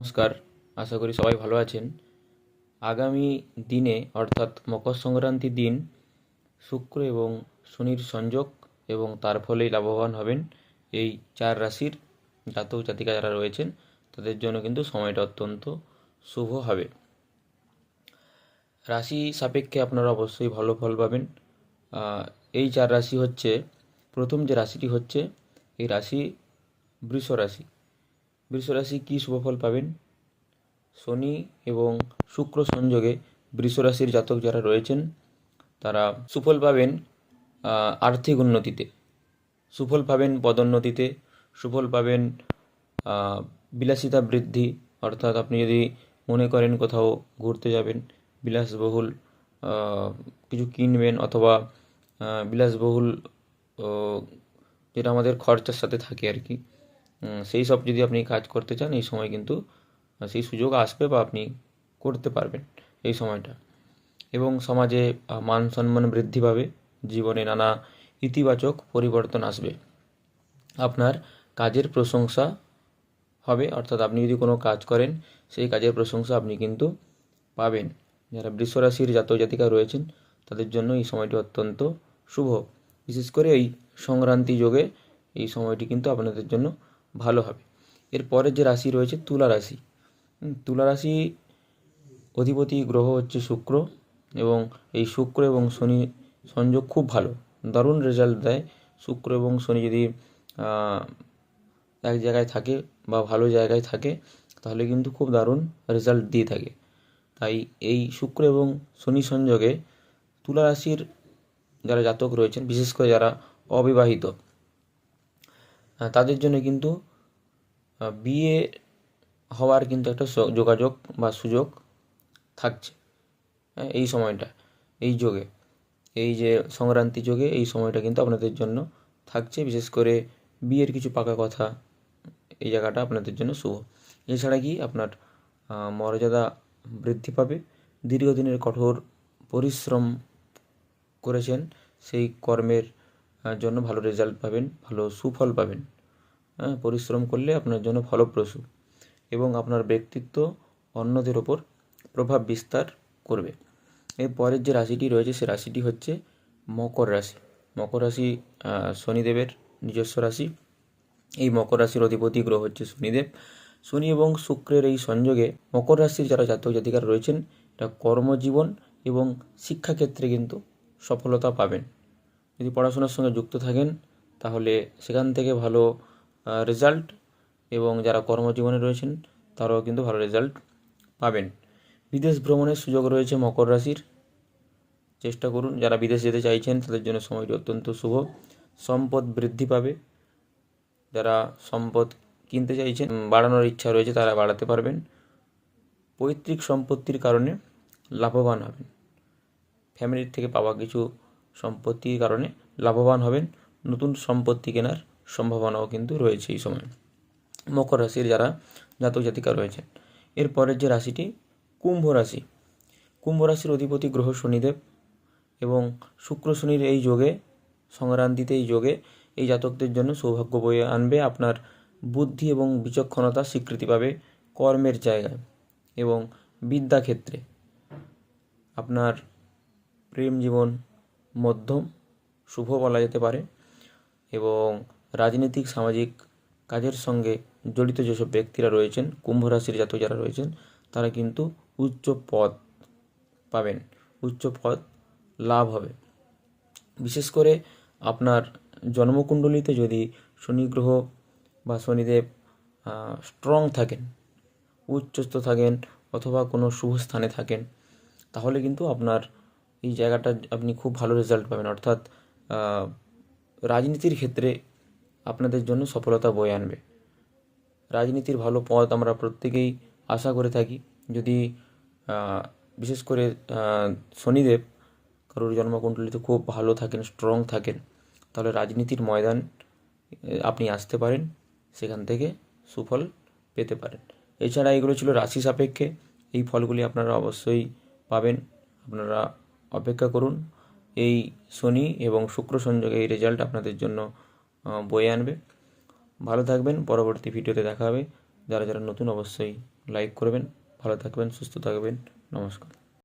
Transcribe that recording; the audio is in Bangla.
নমস্কার, আশা করি সবাই ভালো আছেন। আগামী দিনে, অর্থাৎ মকর সংক্রান্তির দিন, শুক্র এবং শনির সংযোগ এবং তার ফলেই লাভবান হবেন এই চার রাশির জাতক জাতিকা যারা রয়েছেন, তাদের জন্য কিন্তু সময়টা অত্যন্ত শুভ হবে। রাশি সাপেক্ষে আপনারা অবশ্যই ভালো ফল পাবেন। এই চার রাশি হচ্ছে, প্রথম যে রাশিটি হচ্ছে, এই রাশি বৃষ রাশি। বৃষ রাশি কী শুভফল পাবেন? শনি এবং শুক্র সংযোগে বৃষ রাশির জাতক যারা রয়েছেন, তারা সুফল পাবেন আর্থিক উন্নতিতে। সুফল পাবেন পদোন্নতিতে, সুফল পাবেন বিলাসিতা বৃদ্ধি, অর্থাৎ আপনি যদি মনে করেন কোথাও ঘুরতে যাবেন, বিলাসবহুল কিছু কিনবেন অথবা বিলাসবহুল যেটা আমাদের খরচার সাথে থাকে আর কি। সেই সব যদি আপনি কাজ করতে চান, এই সময় কিন্তু সেই সুযোগ আসবে বা আপনি করতে পারবেন এই সময়টা। এবং সমাজে মান সম্মান বৃদ্ধি পাবে, জীবনে নানা ইতিবাচক পরিবর্তন আসবে। আপনার কাজের প্রশংসা হবে, অর্থাৎ আপনি যদি কোনো কাজ করেন, সেই কাজের প্রশংসা আপনি কিন্তু পাবেন। যারা বৃষ রাশির জাতক জাতিকা রয়েছেন, তাদের জন্য এই সময়টি অত্যন্ত শুভ। বিশেষ করে এই সংক্রান্তি যোগে এই সময়টি কিন্তু আপনাদের জন্য ভালো হবে। এর পরের যে রাশি রয়েছে তুলা রাশি। তুলা রাশি অধিপতি গ্রহ হচ্ছে শুক্র এবং এই শুক্র এবং শনি সংযোগ খুব ভালো। দারুণ রেজাল্ট দেয়। শুক্র এবং শনি যদি এক জায়গায় থাকে বা ভালো জায়গায় থাকে, তাহলে কিন্তু খুব দারুণ রেজাল্ট দিয়ে থাকে। তাই এই শুক্র এবং শনি সংযোগে তুলা রাশির যারা জাতক রয়েছেন, বিশেষ করে যারা অবিবাহিত তাদের জন্য কিন্তু বিয়ে হওয়ার কিন্তু একটা যোগাযোগ বা সুযোগ থাকছে হ্যাঁ এই সময়টা, এই যোগে। এই যে সংক্রান্তি যোগে এই সময়টা কিন্তু আপনাদের জন্য থাকছে। বিশেষ করে বিয়ের কিছু পাকা কথা এই জায়গাটা আপনাদের জন্য শুভ। এছাড়া কি আপনার মর্যাদা বৃদ্ধি পাবে? দীর্ঘদিনের কঠোর পরিশ্রম করেছেন, সেই কর্মের জন্য ভালো রেজাল্ট পাবেন, ভালো সুফল পাবেন। হ্যাঁ পরিশ্রম করলে আপনার জন্য ফলপ্রসূ এবং আপনার ব্যক্তিত্ব অন্যদের ওপর প্রভাব বিস্তার করবে। এর পরের যে রাশিটি রয়েছে, সে রাশিটি হচ্ছে মকর রাশি। মকর রাশি শনিদেবের নিজস্ব রাশি। এই মকর রাশির অধিপতি গ্রহ হচ্ছে শনিদেব। শনি এবং শুক্রের এই সংযোগে মকর রাশির যারা জাতক জাতিকারা রয়েছেন এটা কর্মজীবন এবং শিক্ষাক্ষেত্রে কিন্তু সফলতা পাবেন। যদি পড়াশোনার সঙ্গে যুক্ত থাকেন, তাহলে সেখান থেকে ভালো রেজাল্ট এবং যারা কর্মজীবনে রয়েছেন, তারাও কিন্তু ভালো রেজাল্ট পাবেন। বিদেশ ভ্রমণের সুযোগ রয়েছে মকর রাশির। চেষ্টা করুন, যারা বিদেশ যেতে চাইছেন, তাদের জন্য সময়টি অত্যন্ত শুভ। সম্পদ বৃদ্ধি পাবে। যারা সম্পদ কিনতে চাইছেন, বাড়ানোর ইচ্ছা রয়েছে, তারা বাড়াতে পারবেন। পৈতৃক সম্পত্তির কারণে লাভবান হবেন। ফ্যামিলির থেকে পাওয়া কিছু সম্পত্তির কারণে লাভবান হবেন। নতুন সম্পত্তি কেনার সম্ভাবনাও কিন্তু রয়েছে এই সময়। মকর রাশির যারা জাতক জাতিকা রয়েছেন, এরপরের যে রাশিটি কুম্ভ রাশি, কুম্ভ রাশির অধিপতি গ্রহ শনিদেব এবং শুক্র শনির এই যোগে, সংক্রান্তিতে এই যোগে এই জাতকদের জন্য সৌভাগ্য বয়ে আনবে আপনার বুদ্ধি এবং বিচক্ষণতা স্বীকৃতি পাবে কর্মের জায়গায় এবং বিদ্যাক্ষেত্রে। আপনার প্রেম জীবন মধ্যম, শুভ বলা যেতে পারে এবং রাজনৈতিক, সামাজিক কাজের সঙ্গে জড়িত যেসব ব্যক্তিরা রয়েছেন, কুম্ভ রাশির জাতক যারা রয়েছেন, তারা কিন্তু উচ্চ পদ পাবেন। উচ্চ পদ লাভ হবে। বিশেষ করে আপনার জন্মকুণ্ডলিতে যদি শনি গ্রহ বা শনিদেব স্ট্রং থাকেন, উচ্চস্থ থাকেন অথবা কোনো শুভ স্থানে থাকেন, তাহলে কিন্তু আপনার এই জায়গাটা আপনি খুব ভালো রেজাল্ট পাবেন। অর্থাৎ রাজনীতির ক্ষেত্রে আপনাদের জন্য সফলতা বয়ে আনবে। রাজনীতির ভালো পথ আমরা প্রত্যেকেই আশা করে থাকি। যদি বিশেষ করে শনিদেব কারোর জন্মকুণ্ডলিতে খুব ভালো থাকেন স্ট্রং থাকেন, তাহলে রাজনীতির ময়দান আপনি আসতে পারেন, সেখান থেকে সুফল পেতে পারেন। এছাড়া এগুলো ছিল রাশি সাপেক্ষে, এই ফলগুলি আপনারা অবশ্যই পাবেন, আপনারা অপেক্ষা করুন। এই শনি এবং শুক্র সংযোগে এই রেজাল্ট আপনাদের জন্য বয়ে আনবে। ভালো থাকবেন, পরবর্তী ভিডিওতে দেখা হবে। যারা যারা নতুন, অবশ্যই লাইক করবেন। ভালো থাকবেন, সুস্থ থাকবেন। নমস্কার।